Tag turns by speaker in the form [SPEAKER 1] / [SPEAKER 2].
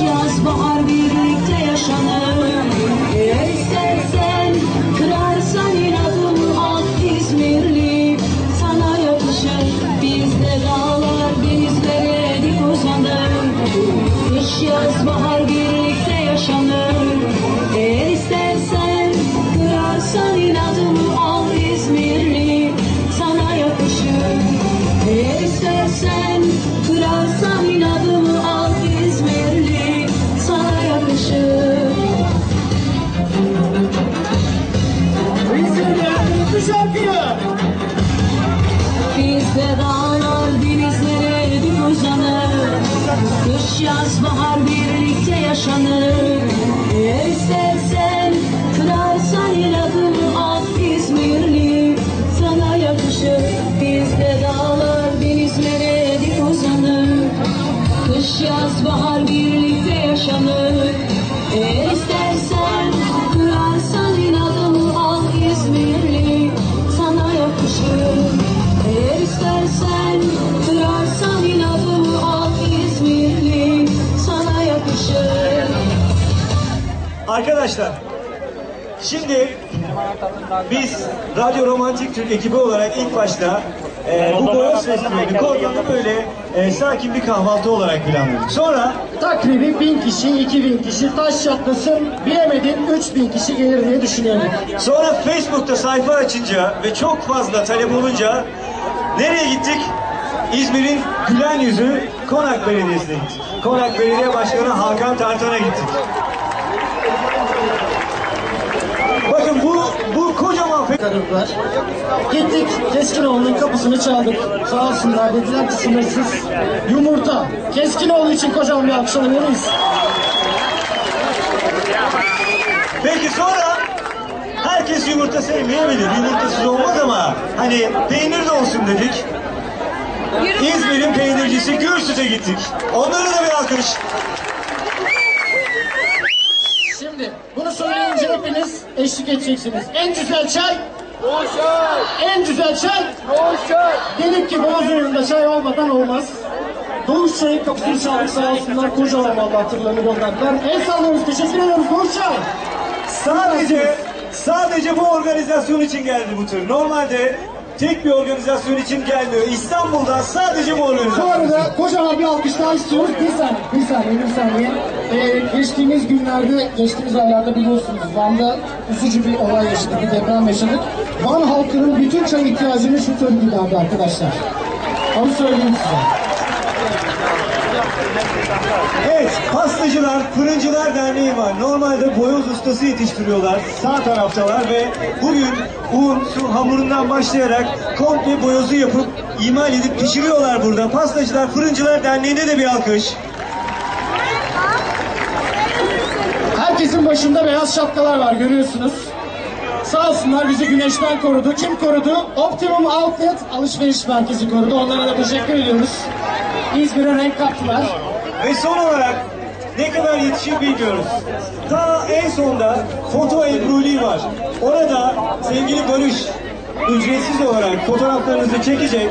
[SPEAKER 1] yaz bahar birlikte yaşanır. Eğer istersen kırarsan inadımı al İzmirli. Sana yakışır bizde dağlar denizlere dik uzanır. Kış yaz bahar birlikte yaşanır. Eğer istersen kırarsan inadımı
[SPEAKER 2] şarkıyı.
[SPEAKER 1] Bizde dağlar denizlere uzanır. Kış yaz bahar birlikte yaşanır. Eğer istersen kırarsan inadımı al Sana yakışır Bizde dağlar denizlere uzanır. Kış yaz bahar birlikte yaşanır
[SPEAKER 3] Arkadaşlar, şimdi biz Radyo Romantik Türk ekibi olarak ilk başta e, bu Boyoz Festivali Kordon'u böyle e, sakin bir kahvaltı olarak planladık. Sonra
[SPEAKER 2] Takribi 1000 kişi, 2000 kişi taş çatlasın bilemedin 3000 kişi gelir diye düşünüyorum.
[SPEAKER 3] sonra Facebook'ta sayfa açınca ve çok fazla talep olunca nereye gittik? İzmir'in gülen yüzü Konak Belediyesi'ne gittik. Konak Belediye Başkanı Hakan Tartan'a gittik. Bakın bu bu fe-
[SPEAKER 2] Karıldılar. Gittik Keskinoğlu'nun kapısını çaldık. Sağ olsunlar dediler ki sınırsız yumurta. Keskinoğlu için kocaman bir alkış alabilir miyiz?
[SPEAKER 3] Peki sonra herkes yumurta sevmeyebilir. Yumurtasız olmaz ama hani peynir de olsun dedik. İzmir'in peynircisi Gürsüt'e gittik. Onlara da bir alkış.
[SPEAKER 2] Şimdi eşlik edeceksiniz. En güzel çay. En güzel çay. Dedik ki Boğazı'nda çay olmadan olmaz. Doğuş Çay'ın kapısını çaldık sağ olsunlar. Kocaman vallahi hatırlarını gönderdiler. El sallıyoruz. Teşekkür ediyoruz Doğuş Çay.
[SPEAKER 3] Sadece sadece bu organizasyon için geldi bu tür. Normalde tek bir organizasyon için gelmiyor. İstanbul'da sadece bu
[SPEAKER 2] Bu
[SPEAKER 3] organizasyon.
[SPEAKER 2] arada kocaman bir alkış daha istiyoruz. Bir saniye, bir saniye, bir saniye. Ee, geçtiğimiz günlerde, geçtiğimiz aylarda biliyorsunuz Van'da üzücü bir olay yaşadık, bir deprem yaşadık. Van halkının bütün çay ihtiyacını şu tür giderdi arkadaşlar. Onu söyleyeyim size.
[SPEAKER 3] Evet, pastacılar, fırıncılar derneği var. Normalde boyoz ustası yetiştiriyorlar. Sağ taraftalar ve bugün un, su hamurundan başlayarak komple boyozu yapıp imal edip pişiriyorlar burada. Pastacılar, fırıncılar derneğine de bir alkış.
[SPEAKER 2] Herkesin başında beyaz şapkalar var görüyorsunuz. Sağ olsunlar bizi güneşten korudu. Kim korudu? Optimum Outlet alışveriş merkezi korudu. Onlara da teşekkür ediyoruz. İzmir'e renk kattılar.
[SPEAKER 3] Ve son olarak ne kadar yetişir bilmiyoruz. Ta en sonda foto Ebruli var. Orada sevgili Barış ücretsiz olarak fotoğraflarınızı çekecek.